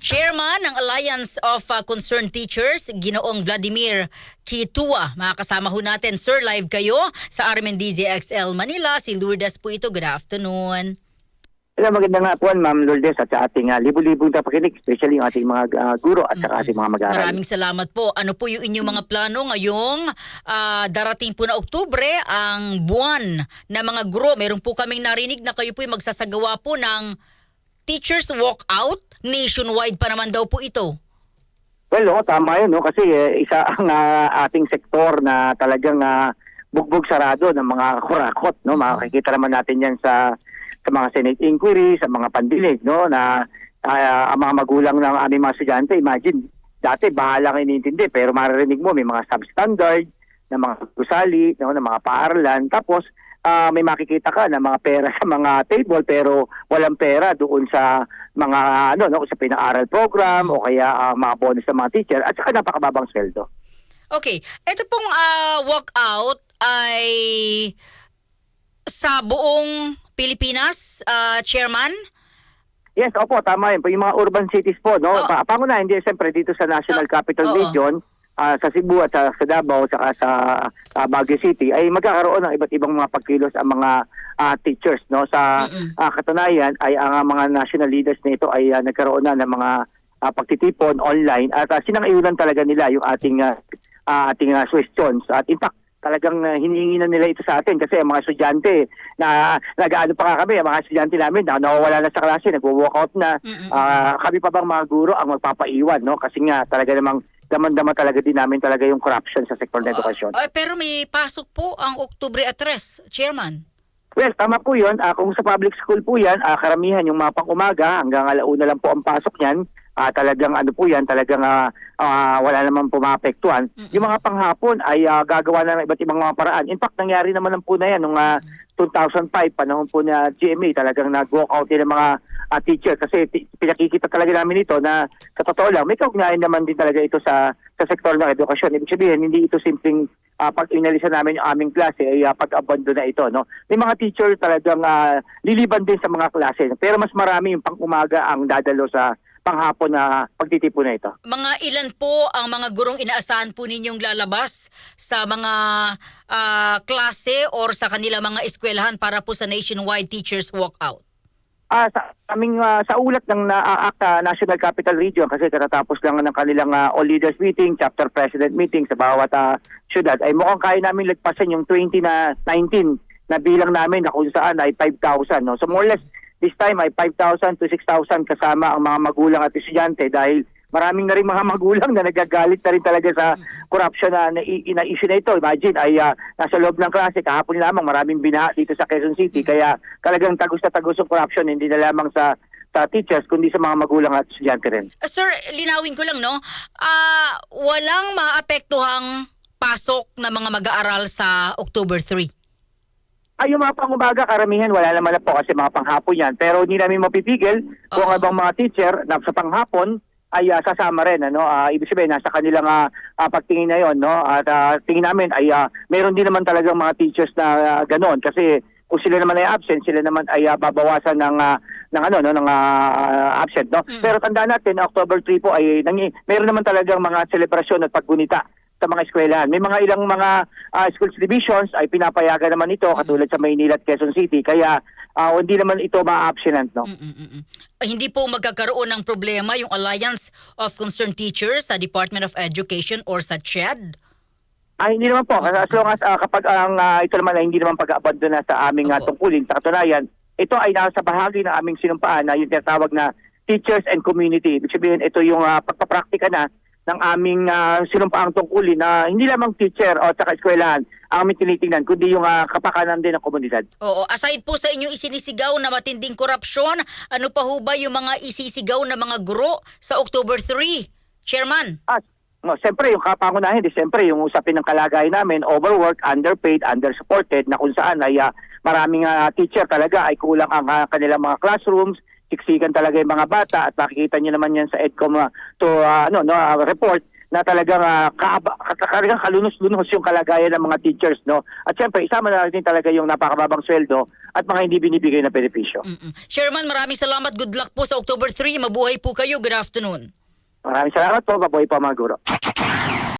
Chairman ng Alliance of uh, Concerned Teachers, Ginoong Vladimir Kitua. Makakasama ho natin, Sir, live kayo sa RMNDZ XL Manila. Si Lourdes po ito. Good afternoon. Hello, magandang hapon, Ma'am Lourdes, at sa ating uh, libu-libong tapakinig, especially yung ating mga ah, guro at sa ating mga mag-aaral. Maraming salamat po. Ano po yung inyong mga plano ngayong ah, darating po na Oktubre, ang buwan na mga guro. Meron po kaming narinig na kayo po yung magsasagawa po ng Teachers Walkout. Nationwide pa naman daw po ito. Well, oo, tama yun, no? kasi eh, isa ang ah, ating sektor na talagang ah, bugbog sarado ng mga kurakot. No? Makikita naman natin yan sa sa mga Senate inquiry, sa mga pandinig, no? na ah, ang mga magulang ng aming mga estudyante, imagine, dati bahala inintindi, pero maririnig mo may mga substandard, na mga gusali, no? ng mga paaralan, tapos ah, may makikita ka na mga pera sa mga table pero walang pera doon sa mga ano no sa pinaaral program o kaya ah, mga bonus sa mga teacher at saka napakababang sweldo. Okay, ito pong ah, walkout ay sa buong Pilipinas, ah, Chairman? Yes, opo, tama yun. Yung mga urban cities po, no? Pa pangunahin, hindi siyempre dito sa National Oo. Capital Oo. Region, ah, sa Cebu at sa, sa Davao, saka sa ah, Baguio City, ay magkakaroon ng iba't ibang mga pagkilos ang mga ah, teachers, no? Sa ah, katunayan, ay ang ah, mga national leaders nito ay ah, nagkaroon na ng mga ah, pagtitipon online at uh, sinang-iulan talaga nila yung ating ah, ah, ating ah, questions. At in fact, talagang uh, hinihingi na nila ito sa atin kasi ang mga estudyante na nag-ano pa nga kami, ang mga estudyante namin na nawawala na sa klase, nagwo-walkout na. Ah, kami pa bang mga guro ang magpapaiwan, no? Kasi nga talaga namang daman-dama talaga din namin talaga yung corruption sa sektor ng edukasyon. Ah, pero may pasok po ang Oktubre at 3, Chairman. Well, tama po yun. Ah, kung sa public school po yan, ah, karamihan yung mga pang-umaga hanggang alauna lang po ang pasok niyan. Ah, talagang ano po yan, talagang ah, ah, wala naman pumapektuhan. Yung mga panghapon ay ah, gagawa na ng iba't ibang mga paraan. In fact, nangyari naman lang po na yan nung ah, 2005, panahon po na GMA, talagang nag-walk out din ng mga ah, teacher kasi pinakikita talaga namin ito na sa totoo lang, may kaugnayan naman din talaga ito sa sa sektor ng edukasyon. Ibig sabihin, hindi ito simpleng ah, pag inalisan namin yung aming klase ay ah, pag-abandon na ito. No? May mga teacher talagang ah, liliban din sa mga klase. Pero mas marami yung pang-umaga ang dadalo sa panghapon na pagtitipon na ito. Mga ilan po ang mga gurong inaasahan po ninyong lalabas sa mga ah, klase or sa kanila mga eskwelahan para po sa nationwide teachers walkout? Ah, sa aming ah, sa ulat ng ACTA National Capital Region kasi katatapos lang ng kanilang ah, all leaders meeting, chapter president meeting sa bawat ah, syudad ay mukhang kaya namin lagpasan yung 20 na 19 na bilang namin na kung saan ay 5,000 no. So more or less this time ay 5,000 to 6,000 kasama ang mga magulang at estudyante dahil maraming na rin mga magulang na nagagalit na rin talaga sa corruption na, na, na issue na ito. Imagine, ay ah, nasa loob ng klase, kahapon lamang maraming binaha dito sa Quezon City. Kaya talagang tagos na tagos ang corruption, hindi na lamang sa sa teachers, kundi sa mga magulang at estudyante rin. Ah, sir, linawin ko lang no. Ah, walang maapektuhang pasok na mga mag-aaral sa October 3. Ay, yung mga pangumaga, karamihan, wala naman na po kasi mga panghapon yan. Pero hindi namin mapipigil kung Oo. ang ibang mga teacher na sa panghapon ay ah, sasama rin. Ano? Ah, ibig sabihin, nasa kanilang ah, ah, pagtingin na yon no? At ah, tingin namin ay ah, meron din naman talagang mga teachers na ah, ganoon kasi kung sila naman ay absent, sila naman ay ah, babawasan ng ah, ng ano no ng ah, absent no. Mm. Pero tandaan natin October 3 po ay nangi, meron naman talagang mga selebrasyon at paggunita sa mga eskwelahan. May mga ilang mga ah, schools divisions ay pinapayagan naman ito katulad sa Maynila at Quezon City. Kaya ah, hindi naman ito ma-abstinent. No? Mm-mm-mm. Hindi po magkakaroon ng problema yung Alliance of Concerned Teachers sa Department of Education or sa CHED? Ay, hindi naman po. As long as ah, kapag ang ah, ito naman ay hindi naman pag-abandon na sa aming Opo. tungkulin, sa katunayan, ito ay nasa bahagi ng aming sinumpaan na yung tinatawag na teachers and community. Ibig sabihin, ito yung uh, pagpapraktika na ng aming uh, sinumpaang tungkulin na hindi lamang teacher o saka eskwelahan ang aming tinitingnan, kundi yung ah, kapakanan din ng komunidad. Oo, aside po sa inyong isinisigaw na matinding korupsyon, ano pa ho ba yung mga isisigaw na mga guro sa October 3? Chairman? At no, siyempre yung kapangunahin, di siyempre yung usapin ng kalagayan namin, overworked, underpaid, undersupported, na kung saan ay ah, maraming ah, teacher talaga ay kulang ang ah, kanilang mga classrooms, siksikan talaga yung mga bata at makikita niyo naman yan sa EDCOM ah, to ah, ano no ah, report na talagang uh, kaaba, talagang kalunos-lunos yung kalagayan ng mga teachers no at syempre isama na natin talaga yung napakababang sweldo at mga hindi binibigay na benepisyo. Mm-mm. Chairman, maraming salamat. Good luck po sa October 3. Mabuhay po kayo. Good afternoon. Maraming salamat po, mabuhay po mga guro.